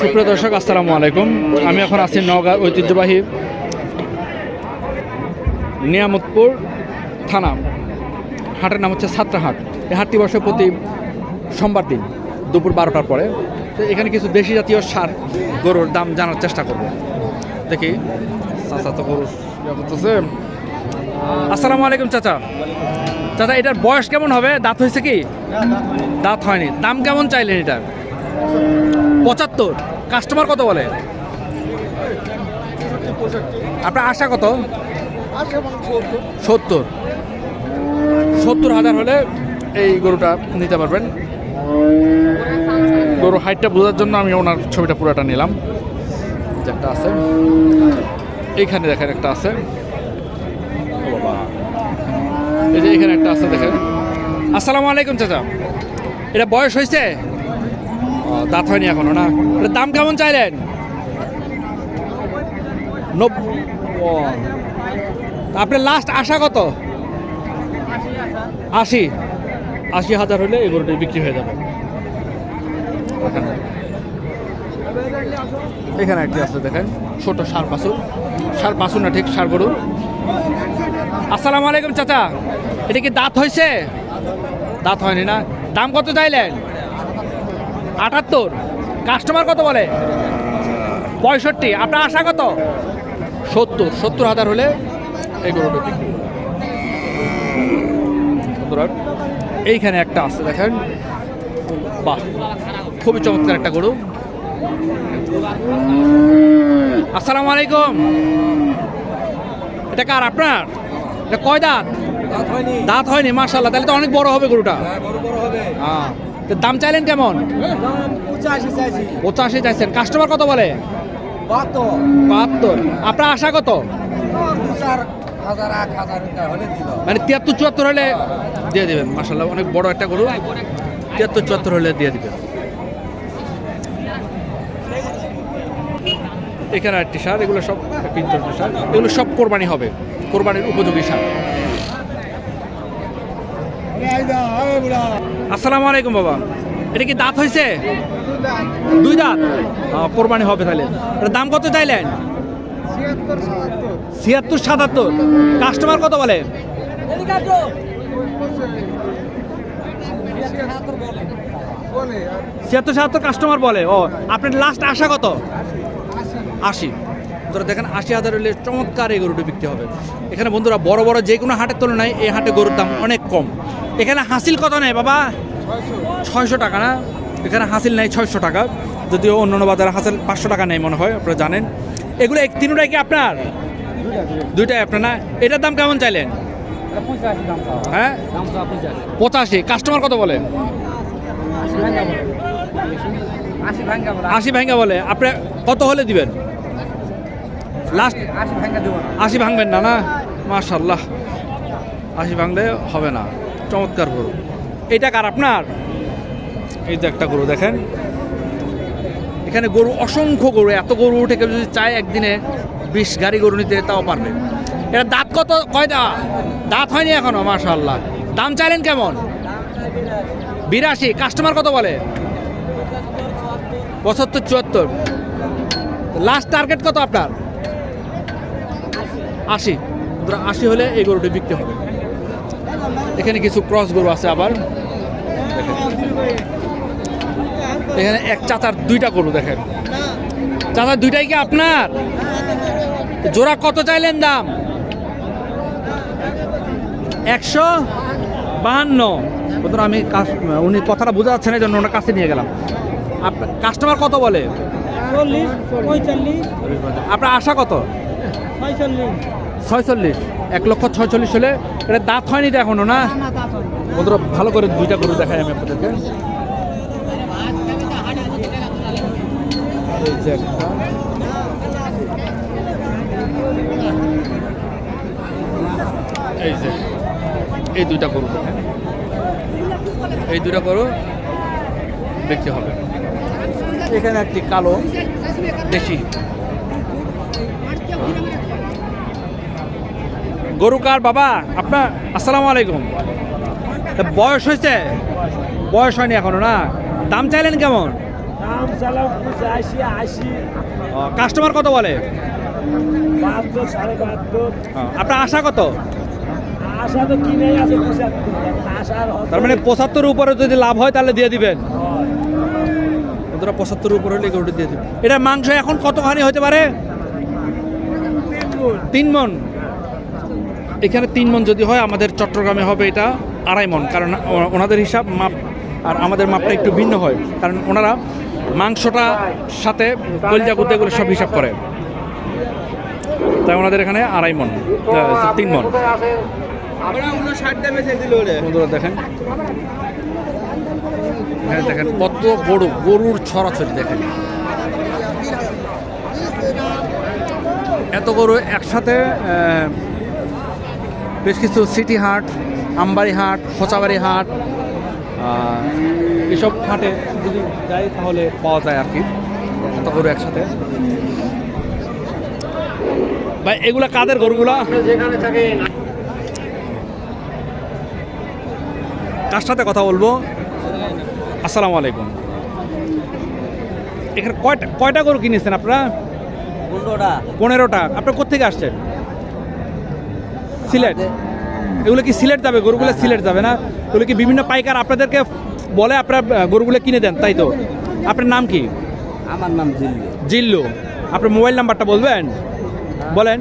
সুপ্রিয় দর্শক, আসসালামু আলাইকুম। আমি এখন আছি নওগাঁর ঐতিহ্যবাহী নিয়ামতপুর থানা। হাটের নাম হচ্ছে ছাত্রাহাট। এই হাটটি বসে প্রতি সোমবার দিন, দুপুর বারোটার পরে। তো এখানে কিছু দেশি জাতীয় সার, গরুর দাম জানার চেষ্টা করব। দেখি, চাচা তো গরু আসসালামু আলাইকুম, চাচা। চাচা, এটার বয়স কেমন হবে? দাঁত হয়েছে কি? দাঁত হয়নি। দাম কেমন চাইলেন এটার? পঁচাত্তর। কাস্টমার কত বলে? আপনার আশা কত? সত্তর। সত্তর। হাজার হলে এই গরুটা নিতে পারবেন। গরু হাইটটা বোঝার জন্য আমি ওনার ছবিটা পুরোটা নিলাম। যে একটা আছে। এইখানে দেখেন একটা আছে। বাবা। এই যে এখানে একটা আছে দেখেন। আসসালামু আলাইকুম চাচা। এটা বয়স হয়েছে? দাঁত হয়নি এখনও, না? দাম কেমন চাইলেন? আপনার লাস্ট আশা কত? আশি। আশি হাজার হলে এই গরুটি বিক্রি হয়ে যাবে। এখানে। একটি আছে, দেখেন। ছোট সার পাসুর সার পাসুর না, ঠিক সার গরু। আসসালামু আলাইকুম, চাচা। এটা কি দাঁত হয়েছে? দাঁত হয়নি না। দাম কত চাইলেন? আটাত্তর। কাস্টমার কত বলে? পঁয়ষট্টি। আপনার আশা কত? সত্তর। সত্তর হাজার হলে এই গরুটা বিক্রি এইখানে একটা আছে দেখেন। বাহ খুবই চমৎকার একটা গরু। আসসালামু আলাইকুম। এটা কার আপনার? এটা কয় দাঁত? দাঁত হয়নি। মার্শাল্লাহ তাহলে তো অনেক বড় হবে গরুটা। হ্যাঁ তো দাম চাইলেন কেমন? পঁচাশি চাইছেন। কাস্টমার কত বলে? বাহাত্তর। আপনার আশা কত? মানে তিয়াত্তর চুয়াত্তর হলে দিয়ে দেবেন। মাসাল্লাহ অনেক বড় একটা গরু। তিয়াত্তর চুয়াত্তর হলে দিয়ে দিবেন। এখানে একটি সার এগুলো সব তিন ধরনের সার। এগুলো সব কোরবানি হবে। কোরবানির উপযোগী সার। আসসালামু আলাইকুম, বাবা। এটা কি দাঁত হয়েছে? দুই দাঁত? কোরবানি হবে তাহলে। এটার দাম কত চাইলেন? ছিয়াত্তর, সাতাত্তর। কাস্টমার কত বলে? ছিয়াত্তর, সাতাত্তর কাস্টমার বলে। ও, আপনার লাস্ট আশা কত? আশি। বন্ধুরা, দেখেন, আশি হাজার হলে চমৎকার এই গরুটি বিক্রি হবে। এখানে বন্ধুরা, বড় বড় যে কোনো হাটের তুলনায় এই হাটে গরুর দাম অনেক কম। এখানে হাসিল কত নেয়, বাবা? ছয়শো টাকা না? এখানে হাসিল নেয় ছয়শো টাকা। যদিও অন্য অন্য বাজারে হাসিল পাঁচশো টাকা নেয় মনে হয়, আপনারা জানেন। এগুলো এক তিনটাই কি আপনার? দুইটাই আপনার না? এটার দাম কেমন চাইলেন? হ্যাঁ? পঁচাশি। কাস্টমার কত বলে? আশি ভাঙ্গা বলে। আপনি কত হলে দিবেন? লাস্ট আশি ভাঙবেন না না? মাশাল্লাহ আশি ভাঙলে হবে না। চমৎকার গরু। এইটা কার আপনার? এই যে একটা গরু দেখেন। এখানে গরু অসংখ্য গরু, এত গরু উঠে কেউ যদি চায় একদিনে বিশ গাড়ি গরু নিতে, তাও পারবে। এটা দাঁত কত কয়টা দাঁত? হয়নি এখনও মাশাল্লাহ দাম চাইলেন কেমন? বিরাশি। কাস্টমার কত বলে? পঁচাত্তর, চুয়াত্তর। লাস্ট টার্গেট কত আপনার? আশি। আশি হলে এই গরুটি বিক্রি হবে। এখানে কিছু ক্রস গরু আছে আবার। এখানে এক চাচার দুইটা গরু দেখেন। চাচার দুইটাই কি আপনার? জোড়া কত চাইলেন দাম? একশো বাহান্ন। বন্ধুরা আমি উনি কথাটা বোঝা যাচ্ছে না এই জন্য ওনার কাছে নিয়ে গেলাম। কাস্টমার কত বলে? চল্লিশ পঁয়তাল্লিশ। আপনার আশা কত? ছয়চল্লিশ। এক লক্ষ ছয়চল্লিশ হলে এটা দাঁত হয়নি তো এখনও না। বন্ধুরা ভালো করে দুইটা গরু দেখাই আমি আপনাদেরকে। এই যে এই দুইটা গরু এই দুইটা গরু দেখতে হবে। এখানে একটি কালো দেশি। গরু কার বাবা? আপনার আসসালামু আলাইকুম। তা বয়স হয়েছে? বয়স হয়নি এখনও না? দাম চাইলেন কেমন? কাস্টমার কত বলে? আপনার আশা কত? তার মানে পঁচাত্তর উপরে যদি লাভ হয় তাহলে দিয়ে দিবেন। পঁচাত্তর উপরে হলে গরুটি দিয়ে দিবেন। এটা মাংস এখন কতখানি হতে পারে? তিন মন এখানে তিন মন যদি হয়, আমাদের চট্টগ্রামে হবে এটা আড়াই মন। কারণ ওনাদের হিসাব মাপ আর আমাদের মাপটা একটু ভিন্ন হয়। কারণ ওনারা মাংসটা সাথে কলজা কুদ্দা এগুলো সব হিসাব করে। তাই ওনাদের এখানে আড়াই মন। তিন মন। দেখেন। এখানে দেখেন কত গরু, গরুর ছড়াছড়ি দেখেন। এত গরু একসাথে বেশ কিছু সিটি হাট আমবাড়ি হাট খোঁচাবাড়ি হাট এসব হাটে যদি যাই তাহলে পাওয়া যায় আর কি। এত গরু একসাথে। ভাই এগুলা কাদের গরুগুলা? কার সাথে কথা বলব? আসসালামু আলাইকুম। এখানে কয়টা কয়টা গরু কিনেছেন আপনারা? পনেরোটা। পনেরোটা। আপনার কোথেকে আসছেন? সিলেট? এগুলো কি সিলেট যাবে? গরুগুলো সিলেট যাবে না? এগুলো কি বিভিন্ন পাইকার আপনাদেরকে বলে আপনার গরুগুলো কিনে দেন তাই তো? আপনার নাম কি? আমার নাম জিল্লু। জিল্লু। আপনার মোবাইল নাম্বারটা বলবেন? বলেন।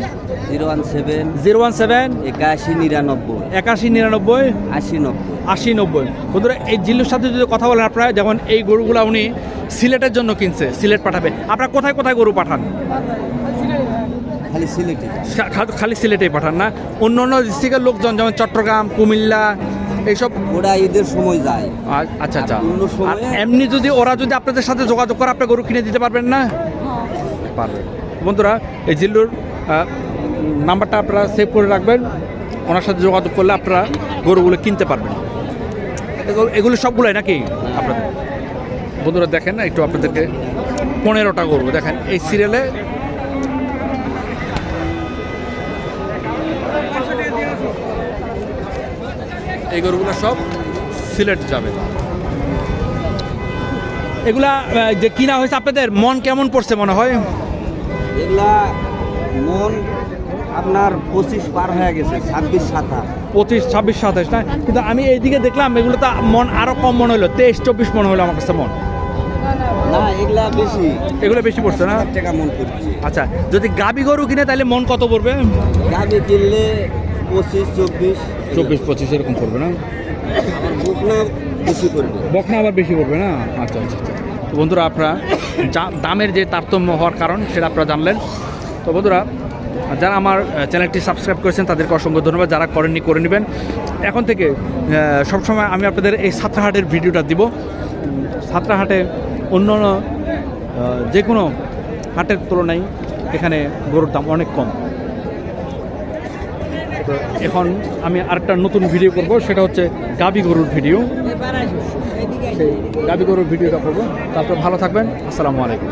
Zero one seven. Zero one seven. একাশি নিরানব্বই। একাশি নিরানব্বই। আশি নব্বই। আশি নব্বই। বন্ধুরা এই জিল্লুর সাথে যদি কথা বলেন আপনারা যেমন এই গরুগুলো উনি সিলেটের জন্য কিনছে সিলেট পাঠাবে। আপনারা কোথায় কোথায় গরু পাঠান? খালি সিলেটে। খালি সিলেটেই পাঠান না। অন্য অন্য ডিস্ট্রিক্টের লোকজন যেমন চট্টগ্রাম কুমিল্লা এইসব ওরা ঈদের সময় যায়। আচ্ছা আচ্ছা। এমনি যদি ওরা যদি আপনাদের সাথে যোগাযোগ করে আপনি গরু কিনে দিতে পারবেন না? পারবেন বন্ধুরা এই জিল্লুর নাম্বারটা আপনারা সেভ করে রাখবেন। ওনার সাথে যোগাযোগ করলে আপনারা গরুগুলো কিনতে পারবেন। এগুলো- এগুলো সবগুলোই নাকি আপনাদের? বন্ধুরা দেখেন একটু আপনাদেরকে পনেরোটা গরু দেখেন। এই সিরিয়ালে এই গরুগুলো সব সিলেট যাবে। এগুলা যে কিনা হয়েছে আপনাদের মন কেমন পড়ছে মনে হয়? এগুলা মন আপনার পঁচিশ পার হয়ে গেছে ছাব্বিশ সাতাশ। পঁচিশ ছাব্বিশ সাতাশ না? কিন্তু আমি এইদিকে দেখলাম এগুলো তো মন আরও কম মনে হলো তেইশ চব্বিশ মনে হলো আমার কাছে মন। না এগুলা বেশি। এগুলো বেশি পড়ছে না? টাকা মন করছে আচ্ছা যদি গাবি গরু কিনে তাহলে মন কত পড়বে? গাবি কিনলে পঁচিশ চব্বিশ চব্বিশ পঁচিশ এরকম পড়বে না? আমার বেশি বকনা আবার বেশি পড়বে না? আচ্ছা আচ্ছা আচ্ছা। তো বন্ধুরা আপনারা দামের যে তারতম্য হওয়ার কারণ সেটা আপনারা জানলেন। তো বন্ধুরা, যারা আমার চ্যানেলটি সাবস্ক্রাইব করেছেন, তাদেরকে অসংখ্য ধন্যবাদ। যারা করেননি, করে নেবেন। এখন থেকে সবসময় আমি আপনাদের এই সাতরাহাটের ভিডিওটা দিব। সাতরাহাটে অন্য যে কোনো হাটের তুলনায় এখানে গরুর দাম অনেক কম। তো এখন আমি আরেকটা নতুন ভিডিও করব, সেটা হচ্ছে গাবি গরুর ভিডিও সেই গাবি গরুর ভিডিওটা করব। তারপর ভালো থাকবেন, আসসালামু আলাইকুম।